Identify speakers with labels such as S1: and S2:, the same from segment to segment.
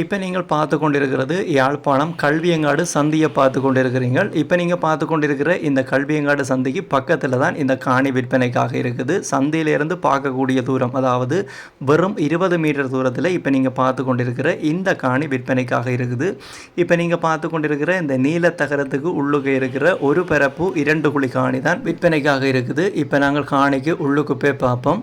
S1: இப்போ நீங்கள் பார்த்து கொண்டிருக்கிறது யாழ்ப்பாணம் கல்வியங்காடு சந்தியை பார்த்து கொண்டிருக்கிறீர்கள் இப்போ நீங்கள் பார்த்து கொண்டிருக்கிற இந்த கல்வியங்காடு சந்திக்கு பக்கத்தில் தான் இந்த காணி விற்பனைக்காக இருக்குது. சந்தையிலேருந்து பார்க்கக்கூடிய தூரம் அதாவது வெறும் இருபது மீட்டர் தூரத்தில் இப்போ நீங்கள் பார்த்து கொண்டிருக்கிற இந்த காணி விற்பனைக்காக இருக்குது. இப்போ நீங்கள் பார்த்து கொண்டிருக்கிற இந்த நீலத்தகரத்துக்கு உள்ளுக்கு இருக்கிற ஒரு பரப்பு இரண்டு குழி காணி தான் விற்பனைக்காக இருக்குது. இப்போ நாங்கள் காணிக்கு உள்ளுக்கு போய் பார்ப்போம்.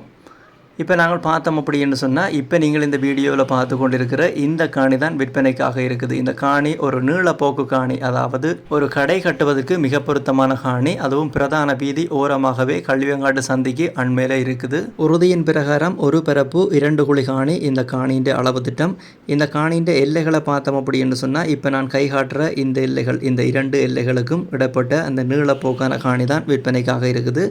S1: இப்போ நாங்கள் பார்த்தோம் அப்படின்னு சொன்னால் இப்போ நீங்கள் இந்த வீடியோவில் பார்த்து கொண்டிருக்கிற இந்த காணி தான் விற்பனைக்காக இருக்குது. இந்த காணி ஒரு நீளப்போக்கு காணி அதாவது ஒரு கடை கட்டுவதற்கு மிக பொருத்தமான காணி அதுவும் பிரதான வீதி ஓரமாகவே கல்வியங்காட்டு சந்திக்கு அண்மையில் இருக்குது. உறுதியின் பிரகாரம் ஒரு பரப்பு இரண்டு குழி காணி இந்த காணியின் அளவு திட்டம். இந்த காணியின் எல்லைகளை பார்த்தோம் அப்படின்னு சொன்னால் இப்போ நான் கை காட்டுற இந்த எல்லைகள் இந்த இரண்டு எல்லைகளுக்கும் இடப்பட்ட அந்த நீளப்போக்கான காணி தான் விற்பனைக்காக இருக்குது.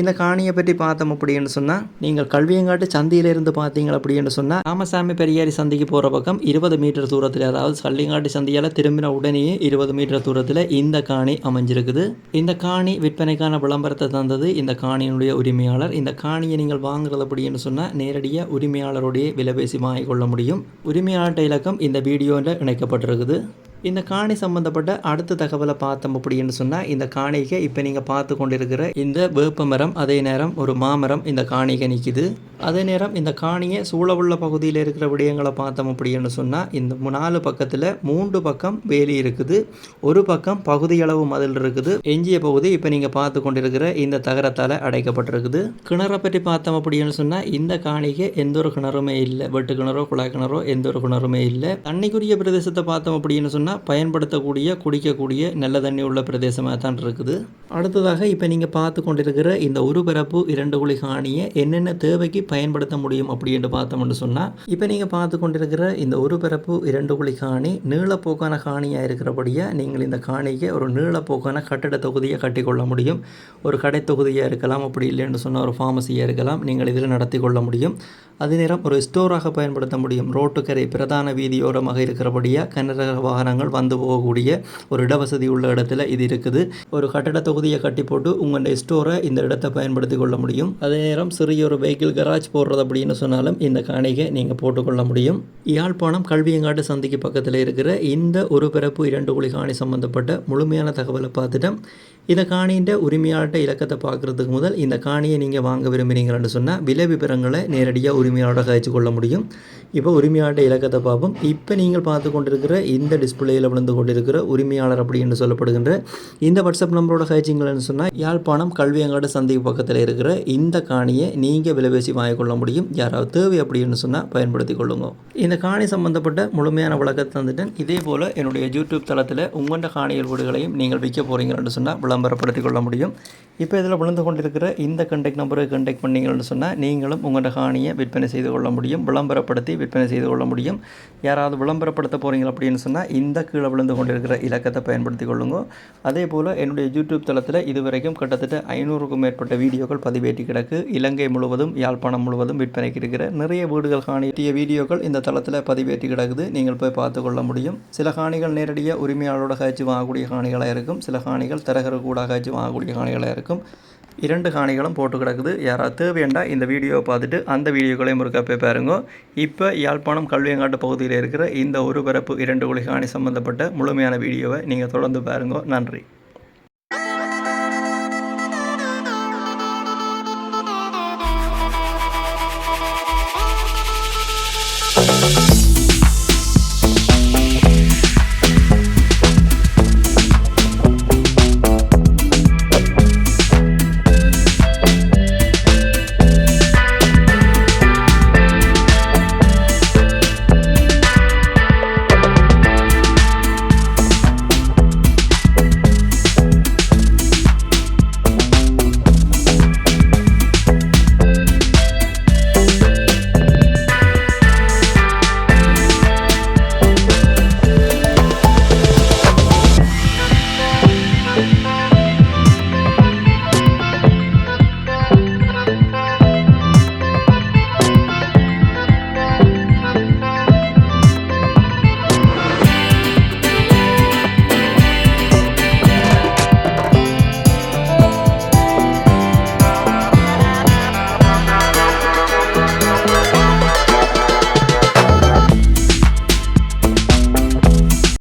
S1: இந்த காணியை பற்றி பார்த்தோம் அப்படின்னு சொன்னால் நீங்கள் கல்வியங்காட்டு சந்தியிலிருந்து பார்த்தீங்க அப்படின்னு சொன்னால் ராமசாமி பெரியாரி சந்திக்கு போகிற பக்கம் இருபது மீட்டர் தூரத்தில் அதாவது சல்லிங்காட்டு சந்தியால் திரும்பின உடனேயே இருபது மீட்டர் தூரத்தில் இந்த காணி அமைஞ்சிருக்குது. இந்த காணி விற்பனைக்கான விளம்பரத்தை தந்தது இந்த காணியினுடைய உரிமையாளர். இந்த காணியை நீங்கள் வாங்குறது அப்படின்னு சொன்னால் நேரடியாக உரிமையாளருடைய விலைபேசி வாங்கிக்கொள்ள முடியும். உரிமையாளர் இலக்கம் இந்த வீடியோவில் இணைக்கப்பட்டிருக்குது. இந்த காணி சம்பந்தப்பட்ட அடுத்த தகவலை பார்த்தோம் அப்படின்னு சொன்னால் இந்த காணிக்கை இப்போ நீங்கள் பார்த்து கொண்டிருக்கிற இந்த வேப்ப மரம் அதே நேரம் ஒரு மாமரம் இந்த காணிக்கை நிற்கிது அதே நேரம் இந்த காணியை சூழவுள்ள பகுதியில் இருக்கிற விடயங்களை பார்த்தோம் அப்படின்னு சொன்னால் இந்த நாலு பக்கத்தில் மூன்று பக்கம் வேலி இருக்குது. ஒரு பக்கம் பகுதியளவு மதில் இருக்குது. எஞ்சிய பகுதி இப்போ நீங்கள் பார்த்து கொண்டிருக்கிற இந்த தகரத்தால் அடைக்கப்பட்டிருக்குது. கிணறை பற்றி பார்த்தோம் அப்படின்னு சொன்னால் இந்த காணிக்கு எந்த ஒரு கிணறுமே இல்லை. வெட்டு கிணறோ குழாய் கிணறோ எந்த ஒரு கிணறுமே இல்லை. தண்ணிக்குரிய பிரதேசத்தை பார்த்தோம் அப்படின்னு சொன்னால் பயன்படுத்தக்கூடிய குடிக்கக்கூடிய நல்ல தண்ணி உள்ள பிரதேசமாக தான் இருக்குது. அடுத்ததாக இப்போ நீங்கள் பார்த்து கொண்டிருக்கிற இந்த ஒரு பரப்பு இரண்டு குழி காணியை என்னென்ன தேவைக்கு பயன்படுத்த முடியும் அப்படின்னு பார்த்தோம்னு சொன்னால் இப்போ நீங்கள் பார்த்து கொண்டிருக்கிற இந்த ஒரு பரப்பு இரண்டு குழி காணி நீளப்போக்கான காணியாக இருக்கிறபடியாக நீங்கள் இந்த காணிக்கு ஒரு நீளப்போக்கான கட்டிட தொகுதியை கட்டிக்கொள்ள முடியும். ஒரு கடை தொகுதியாக இருக்கலாம் அப்படி இல்லைன்னு சொன்னால் ஒரு ஃபார்மசியாக இருக்கலாம் நீங்கள் இதில் நடத்தி கொள்ள முடியும். அதே நேரம் ஒரு ஸ்டோராக பயன்படுத்த முடியும். ரோட்டுக்கரை பிரதான வீதியோரமாக இருக்கிறபடியாக கனரக வாகனங்கள் வந்து போகக்கூடிய ஒரு இடவசதி உள்ள இடத்துல இது இருக்குது. ஒரு கட்டட தொகுதியை கட்டி போட்டு உங்களுடைய ஸ்டோரை இந்த இடத்தை பயன்படுத்தி கொள்ள முடியும். அதே நேரம் சிறிய ஒரு வெஹிக்கிள் கராஜ் போடுறது அப்படின்னு சொன்னாலும் இந்த காணிகை நீங்கள் போட்டுக்கொள்ள முடியும். யாழ்ப்பாணம் கல்வியங்காட்டு சந்திக்கு பக்கத்தில் இருக்கிற இந்த ஒரு பிறப்பு இரண்டு குழி காணி சம்பந்தப்பட்ட முழுமையான தகவலை பார்த்துட்டோம் இந்த காணின்ற உரிமையாளர்கிட்ட இலக்கத்தை பார்க்குறதுக்கு முதல் இந்த காணியை நீங்கள் வாங்க விரும்புகிறீங்கன்னு சொன்னால் விலை விவரங்களை நேரடியாக உரிமையாளர்கிட்ட கழிச்சு கொள்ள முடியும். இப்போ உரிமையாளர்கிட்ட இலக்கத்தை பார்ப்போம். இப்போ நீங்கள் பார்த்து கொண்டிருக்கிற இந்த டிஸ்பிளேயில் விழுந்து கொண்டிருக்கிற உரிமையாளர் அப்படின்னு சொல்லப்படுகின்ற இந்த வாட்ஸ்அப் நம்பரோட கழிச்சிங்கன்னு சொன்னால் யாழ்ப்பாணம் கல்வியங்காடு சந்தைக்கு பக்கத்தில் இருக்கிற இந்த காணியை நீங்கள் விலை பேசி வாங்கிக்கொள்ள முடியும். யாராவது தேவை அப்படின்னு சொன்னால் பயன்படுத்தி கொள்ளுங்க. இந்த காணி சம்பந்தப்பட்ட முழுமையான விளக்கத்தை தந்துட்டேன். இதே போல் என்னுடைய யூடியூப் தளத்தில் உங்கள்கிட்ட காணிகள் வீடுகளையும் நீங்கள் விற்க போகிறீங்கன்னு சொன்னால் விளம்பரப்படுத்திக் கொள்ள முடியும். இப்போ இதில் விழுந்து கொண்டிருக்கிற இந்த கண்டெக்ட் நம்பரை கண்டெக்ட் பண்ணீங்கன்னு சொன்னால் நீங்களும் உங்களோட காணியை விற்பனை செய்து கொள்ள முடியும். விளம்பரப்படுத்தி விற்பனை செய்து கொள்ள முடியும். யாராவது விளம்பரப்படுத்த போகிறீங்க அப்படின்னு சொன்னால் இந்த கீழே விழுந்து கொண்டிருக்கிற இலக்கத்தை பயன்படுத்தி கொள்ளுங்க. அதே போல் என்னுடைய யூடியூப் தளத்தில் இதுவரைக்கும் கிட்டத்தட்ட ஐநூறுக்கும் மேற்பட்ட வீடியோக்கள் பதிவேற்றி கிடக்கு. இலங்கை முழுவதும் யாழ்ப்பாணம் முழுவதும் விற்பனைக்கு இருக்கிற நிறைய வீடுகள் காணிய வீடியோக்கள் இந்த தளத்தில் பதிவேற்றி கிடக்குது. நீங்கள் போய் பார்த்து கொள்ள முடியும். சில காணிகள் நேரடியாக உரிமையாளரோட காய்ச்சி வாங்கக்கூடிய காணிகளாக இருக்கும். சில காணிகள் தரகருக்கு கூடாகாய்ச்சி வாங்கக்கூடிய காணிகளாக இருக்கும். இரண்டு காணிகளும் போட்டு கிடக்குது. யாராவது தேவையண்டா இந்த வீடியோவை பார்த்துட்டு அந்த வீடியோக்களையும் ஒருக்கா போய் பாருங்க. இப்போ யாழ்ப்பாணம் கல்வியங்காட்டு பகுதியில் இருக்கிற இந்த ஒரு பரப்பு இரண்டு குழி காணி சம்மந்தப்பட்ட முழுமையான வீடியோவை நீங்கள் தொடர்ந்து பாருங்க. நன்றி. Thank you.